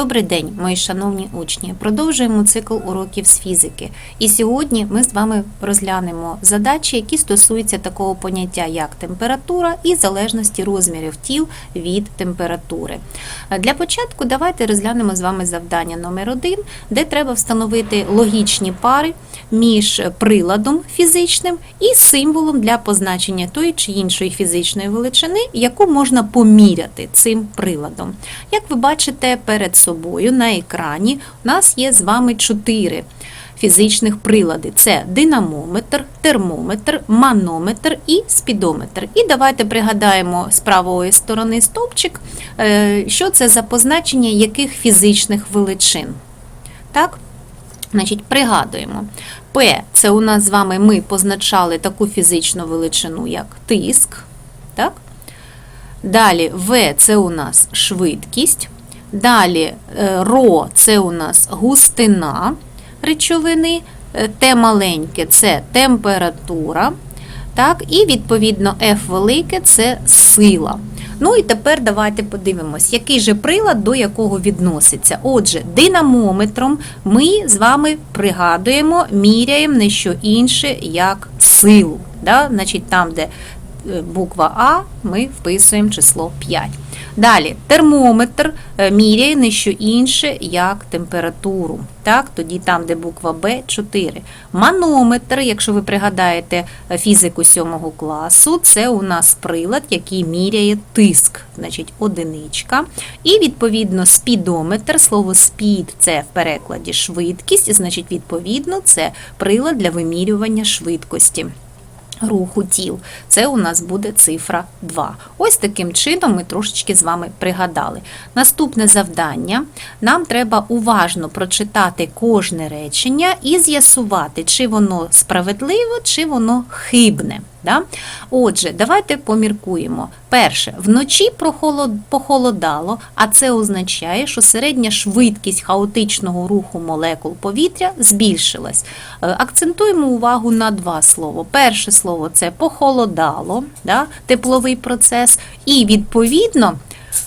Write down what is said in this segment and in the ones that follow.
Добрий день, мої шановні учні. Продовжуємо цикл уроків з фізики. І сьогодні ми з вами розглянемо задачі, які стосуються такого поняття, як температура і залежності розмірів тіл від температури. Для початку давайте розглянемо з вами завдання номер 1 де треба встановити логічні пари між приладом фізичним і символом для позначення тої чи іншої фізичної величини, яку можна поміряти цим приладом. Як ви бачите перед собою на екрані, у нас є з вами чотири фізичних прилади: це динамометр, термометр, манометр і спідометр. І давайте пригадаємо з правої сторони стовпчик, е, що це за позначення яких фізичних величин. Так? Значить, пригадуємо. П це у нас з вами ми позначали таку фізичну величину, як тиск. Так? Далі В це у нас швидкість. Далі е, ро це у нас густина речовини, е, Т маленьке це температура. Так, І відповідно F велике це сила. Ну і тепер давайте подивимось, який же прилад до якого відноситься. Отже, динамометром ми з вами пригадуємо, міряємо не що інше, як силу. Да? Значить, Там, де буква А, ми вписуємо число 5. Далі, термометр е, міряє не що інше, як температуру. Так, Тоді там, де буква Б 4. Манометр, якщо ви пригадаєте е, фізику 7 класу, це у нас прилад, який міряє тиск, значить одиничка. І відповідно спідометр, слово спід це в перекладі швидкість, значить, відповідно, це прилад для вимірювання швидкості руху тіл. Це у нас буде цифра 2. Ось таким чином ми трошечки з вами пригадали. Наступне завдання. Нам треба уважно прочитати кожне речення і з'ясувати, чи воно справедливо, чи воно хибне. Да? Отже, давайте поміркуємо. Перше, вночі похолодало, а це означає, що середня швидкість хаотичного руху молекул повітря збільшилась. Е, Акцентуємо увагу на два слова. Перше слово це похолодало, да? тепловий процес, і відповідно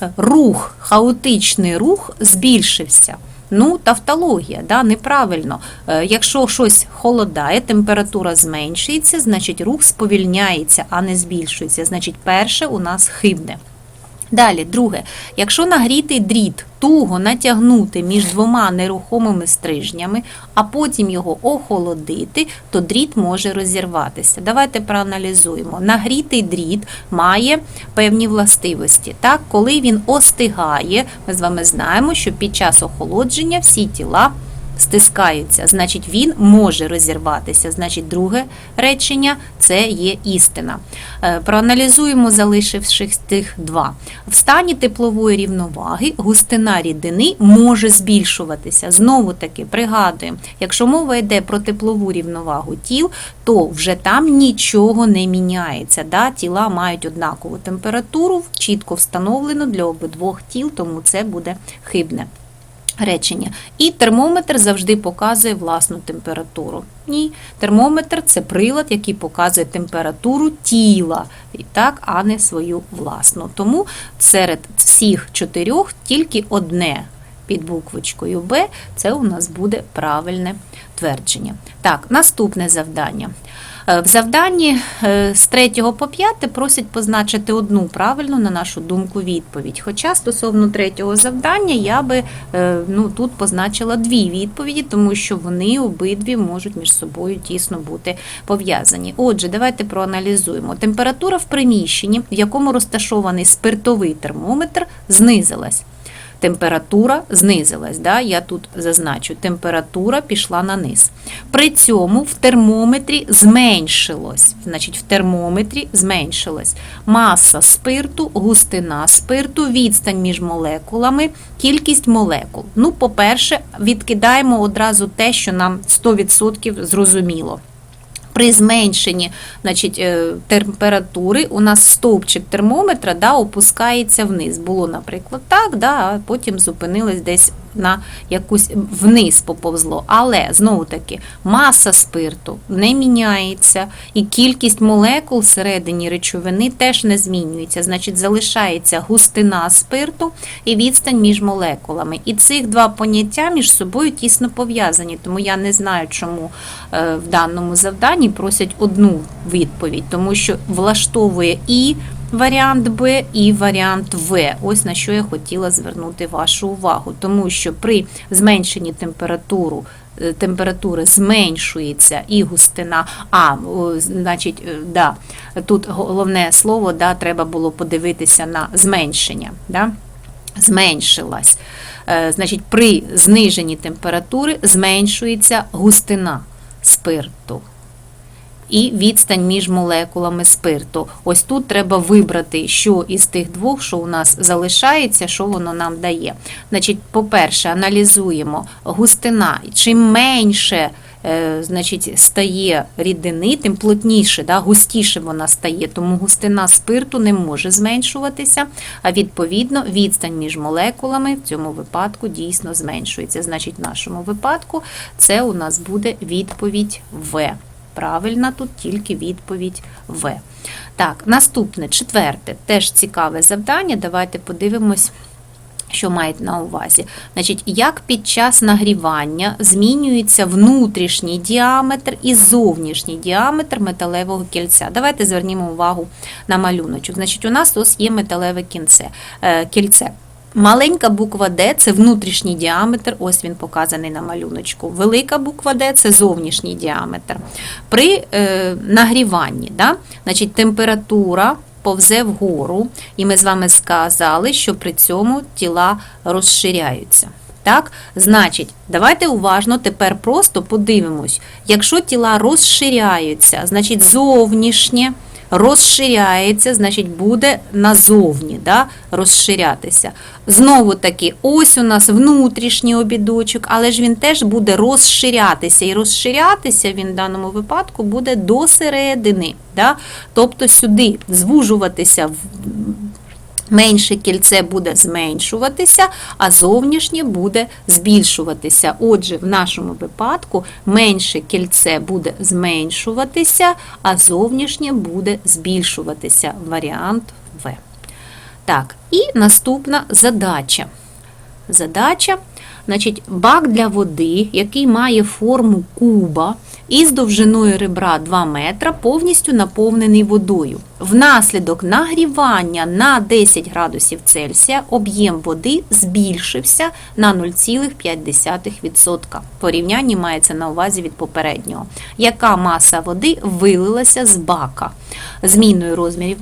е, рух, хаотичний рух збільшився. Ну, тавтологія, да, неправильно. Е, Якщо щось холодає, температура зменшується, значить рух сповільняється, а не збільшується. Значить, перше у нас хибне. Далі, друге, якщо нагрітий дріт туго натягнути між двома нерухомими стрижнями, а потім його охолодити, то дріт може розірватися. Давайте проаналізуємо. Нагрітий дріт має певні властивості. Так, коли він остигає, ми з вами знаємо, що під час охолодження всі тіла стискаються, значить він може розірватися. Значить, друге речення це є істина. Е, Проаналізуємо, залишившись тих два. В стані теплової рівноваги густина рідини може збільшуватися. Знову таки пригадуємо, якщо мова йде про теплову рівновагу тіл, то вже там нічого не міняється. Да? Тіла мають однакову температуру, чітко встановлену для обидвох тіл, тому це буде хибне. Речення. І термометр завжди показує власну температуру. Ні, термометр це прилад, який показує температуру тіла, і так, а не свою власну. Тому серед всіх чотирьох тільки одне під буквочкою Б це у нас буде правильне твердження. Так, наступне завдання. Е, В завданні е, з 3 по 5 просять позначити одну правильну, на нашу думку, відповідь. Хоча стосовно третього завдання я би е, ну, тут позначила дві відповіді, тому що вони обидві можуть між собою тісно бути пов'язані. Отже, давайте проаналізуємо. Температура в приміщенні, в якому розташований спиртовий термометр, знизилась. Температура знизилась, да? я тут зазначу, температура пішла на низ. При цьому в термометрі зменшилось. Значить, в термометрі зменшилась маса спирту, густина спирту, відстань між молекулами, кількість молекул. Ну, по-перше, відкидаємо одразу те, що нам 100% зрозуміло. При зменшенні значить, е, температури у нас стовпчик термометра да, опускається вниз. Було, наприклад, так, да, а потім зупинилось десь на якусь вниз поповзло. Але знову таки маса спирту не міняється, і кількість молекул всередині речовини теж не змінюється. Значить, залишається густина спирту і відстань між молекулами. І цих два поняття між собою тісно пов'язані. Тому я не знаю, чому е, в даному завданні просять одну відповідь, тому що влаштовує і варіант Б і варіант В. Ось на що я хотіла звернути вашу увагу, тому що при зменшенні температуру. е, Температури зменшується і густина. А, значить, е, да, тут головне слово, да, треба було подивитися на зменшення. Да? Зменшилась. Е, Значить, при зниженні температури зменшується густина спирту і відстань між молекулами спирту. Ось тут треба вибрати, що із тих двох, що у нас залишається, що воно нам дає. Значить, по-перше, аналізуємо густина. Чим менше е, значить, стає рідини, тим плотніше, да, густіше вона стає, тому густина спирту не може зменшуватися, а відповідно відстань між молекулами в цьому випадку дійсно зменшується. Значить, в нашому випадку це у нас буде відповідь В. Правильна тут тільки відповідь В. Так, наступне, четверте, теж цікаве завдання. Давайте подивимось. Що мають на увазі? Значить, як під час нагрівання змінюється внутрішній діаметр і зовнішній діаметр металевого кільця. Давайте звернімо увагу на малюночок. Значить, у нас ось є металеве е, кільце. Маленька буква Д це внутрішній діаметр, ось він показаний на малюночку. Велика буква Д це зовнішній діаметр. При е, нагріванні, да, значить, температура повзе вгору, і ми з вами сказали, що при цьому тіла розширяються. Так, значить, давайте уважно тепер просто подивимось. Якщо тіла розширяються, значить зовнішнє розширяється, значить буде назовні да, розширятися. Знову таки, ось у нас внутрішній обідочок, але ж він теж буде розширятися. І розширятися він в даному випадку буде до середини. Да? Тобто сюди звужуватися в Менше кільце буде зменшуватися, а зовнішнє буде збільшуватися. Отже, в нашому випадку менше кільце буде зменшуватися, а зовнішнє буде збільшуватися. Варіант В. Так, і наступна задача. Задача, значить, бак для води, який має форму куба із довжиною ребра 2 метра, повністю наповнений водою. Внаслідок нагрівання на 10 градусів Цельсія об'єм води збільшився на 0,5%. Порівнянні мається на увазі від попереднього. Яка маса води вилилася з бака? Зміною розмірів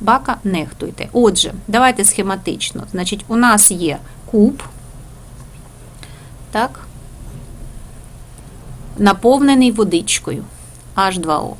бака нехтуйте. Отже, давайте схематично. Значить, у нас є куб, так, наповнений водичкою H2O.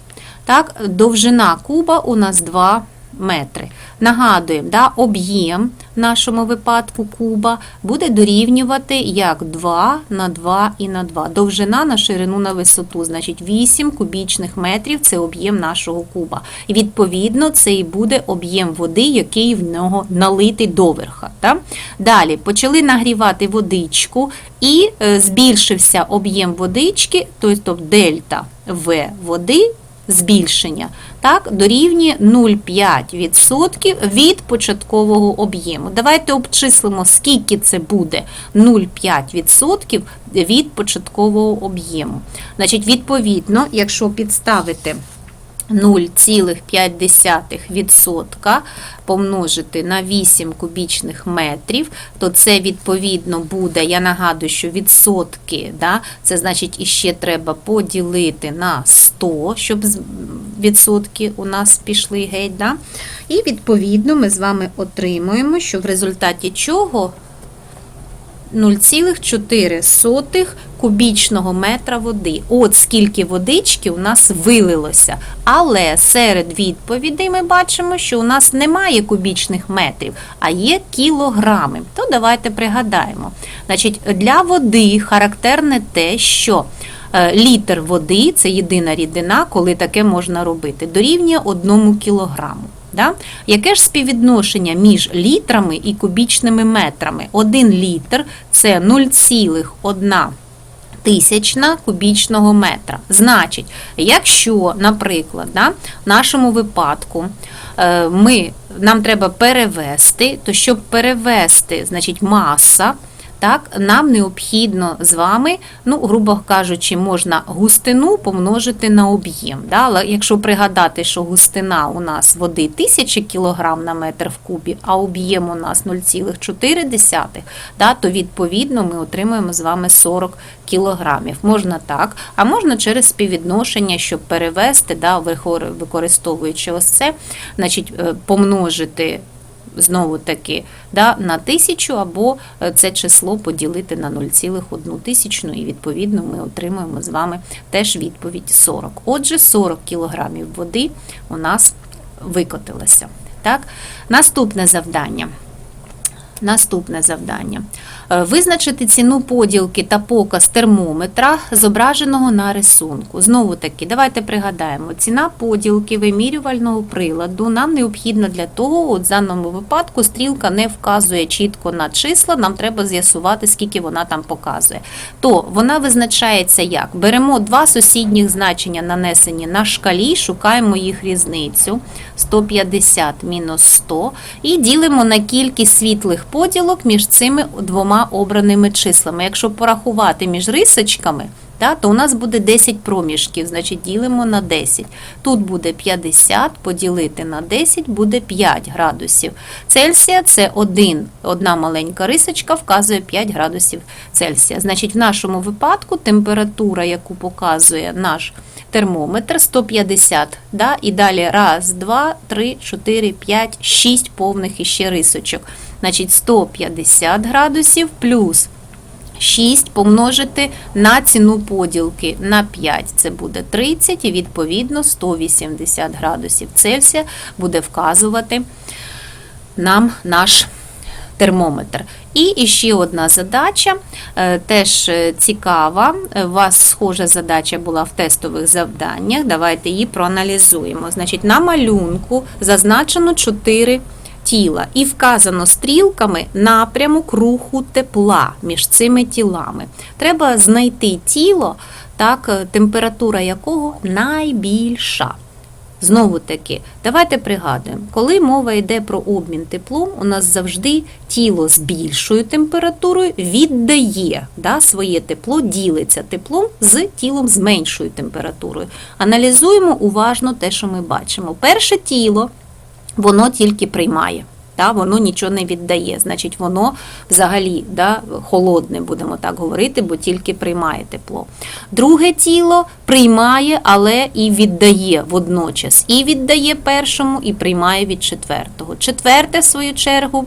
Так, довжина куба у нас 2 метри. Нагадуємо, да, об'єм в нашому випадку куба буде дорівнювати як 2 на 2 і на 2. Довжина на ширину на висоту, значить 8 кубічних метрів це об'єм нашого куба. І відповідно це і буде об'єм води, який в нього налитий доверха. Так? Далі почали нагрівати водичку і е, збільшився об'єм водички, тобто дельта В води збільшення, так, дорівнює 0,5% від початкового об'єму. Давайте обчислимо, скільки це буде 0,5% від початкового об'єму. Значить, відповідно, якщо підставити 0,5% помножити на 8 кубічних метрів, то це відповідно буде, я нагадую, що відсотки, да, це значить іще треба поділити на 100, щоб відсотки у нас пішли геть. Да? І відповідно ми з вами отримуємо, що в результаті чого 0,4 кубічного метра води. От скільки водички у нас вилилося. Але серед відповідей ми бачимо, що у нас немає кубічних метрів, а є кілограми. То давайте пригадаємо. Значить, для води характерне те, що е, літр води це єдина рідина, коли таке можна робити, дорівнює 1 кілограму. Да? Яке ж співвідношення між літрами і кубічними метрами? Один літр це 0,1 тисячна кубічного метра. Значить, якщо, наприклад, да, в нашому випадку е, ми, нам треба перевести, то щоб перевести, значить, маса. Так, нам необхідно з вами, ну, грубо кажучи, можна густину помножити на об'єм. Да? Але якщо пригадати, що густина у нас води 1000 кг на метр в кубі, а об'єм у нас 0,4, да, то відповідно ми отримуємо з вами 40 кілограмів. Можна так, а можна через співвідношення, щоб перевести, да, використовуючи ось це, значить, е, помножити знову таки да, на тисячу, або е, це число поділити на 0,1 тисячну, і відповідно ми отримуємо з вами теж відповідь 40. Отже, 40 кілограмів води у нас викотилося. Так? Наступне завдання. Наступне завдання. Е, Визначити ціну поділки та показ термометра, зображеного на рисунку. Знову таки, давайте пригадаємо, ціна поділки вимірювального приладу нам необхідна для того, от в даному випадку стрілка не вказує чітко на числа, нам треба з'ясувати, скільки вона там показує. То вона визначається як? Беремо два сусідніх значення, нанесені на шкалі, шукаємо їх різницю 150 мінус 100 і ділимо на кількість світлих поділок між цими двома обраними числами. Якщо порахувати між рисочками, та, то у нас буде 10 проміжків, значить ділимо на 10. Тут буде 50, поділити на 10 буде 5 градусів Цельсія. Це один, одна маленька рисочка вказує 5 градусів Цельсія. Значить, в нашому випадку температура, яку показує наш термометр 150, да, і далі раз, два, три, чотири, п'ять, шість повних іще рисочок. Значить, 150 градусів плюс 6 помножити на ціну поділки на 5. Це буде 30 і відповідно 180 градусів Цельсія буде вказувати нам наш термометр. І ще одна задача, е, теж е, цікава. Е, У вас схожа задача була в тестових завданнях. Давайте її проаналізуємо. Значить, на малюнку зазначено 4 тіла і вказано стрілками напрямок руху тепла між цими тілами. Треба знайти тіло, так, е, температура якого найбільша. Знову таки, давайте пригадуємо, коли мова йде про обмін теплом, у нас завжди тіло з більшою температурою віддає да, своє тепло, ділиться теплом з тілом з меншою температурою. Аналізуємо уважно те, що ми бачимо. Перше тіло воно тільки приймає. Та воно нічого не віддає, значить, воно взагалі да, холодне, будемо так говорити, бо тільки приймає тепло. Друге тіло приймає, але і віддає водночас. І віддає першому, і приймає від четвертого. Четверте, в свою чергу,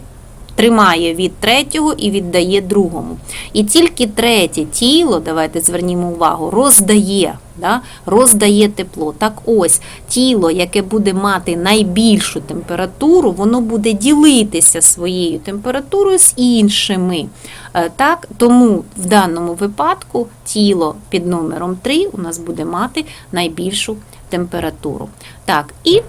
тримає від третього і віддає другому. І тільки третє тіло, давайте звернімо увагу, роздає. Да, роздає тепло. Так ось тіло, яке буде мати найбільшу температуру, воно буде ділитися своєю температурою з іншими. Е, Так, Тому в даному випадку тіло під номером 3 у нас буде мати найбільшу температуру. Так, і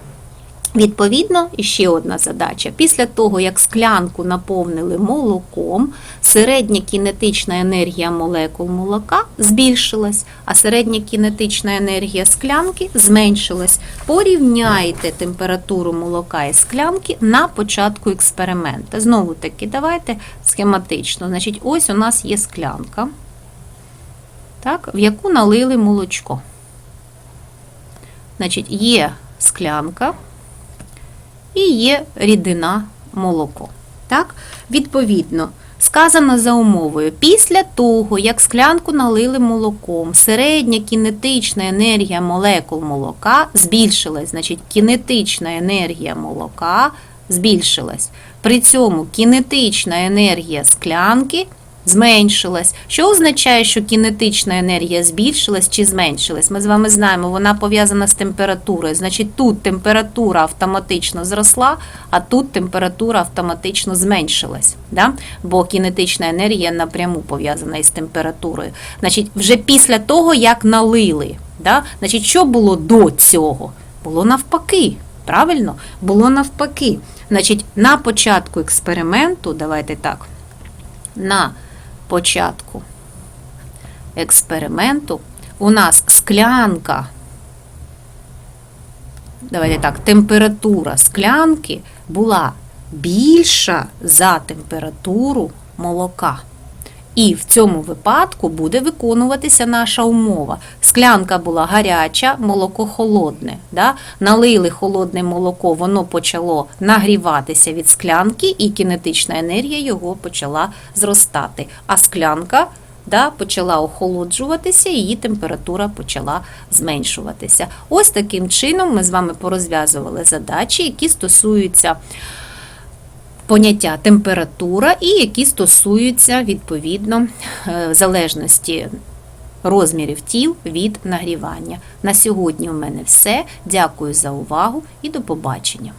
Відповідно, іще одна задача. Після того, як склянку наповнили молоком, середня кінетична енергія молекул молока збільшилась, а середня кінетична енергія склянки зменшилась. Порівняйте температуру молока і склянки на початку експерименту. Знову таки, давайте схематично. Значить, ось у нас є склянка, так, в яку налили молочко. Значить, є склянка і є рідина молоко. Так? Відповідно, сказано за умовою, після того, як склянку налили молоком, середня кінетична енергія молекул молока збільшилась, значить, кінетична енергія молока збільшилась. При цьому кінетична енергія склянки зменшилась. Що означає, що кінетична енергія збільшилась чи зменшилась? Ми з вами знаємо, вона пов'язана з температурою. Значить, тут температура автоматично зросла, а тут температура автоматично зменшилась. Да? Бо кінетична енергія напряму пов'язана із температурою. Значить, вже після того, як налили, да? значить, що було до цього? Було навпаки. Правильно? Було навпаки. Значить, на початку експерименту, давайте так, на початку експерименту у нас склянка. Давайте так, температура склянки була більша за температуру молока. І в цьому випадку буде виконуватися наша умова. Склянка була гаряча, молоко холодне. Да? Налили холодне молоко, воно почало нагріватися від склянки, і кінетична енергія його почала зростати. А склянка да, почала охолоджуватися, її температура почала зменшуватися. Ось таким чином ми з вами порозв'язували задачі, які стосуються поняття температура і які стосуються відповідно е, залежності розмірів тіл від нагрівання. На сьогодні у мене все. Дякую за увагу і до побачення.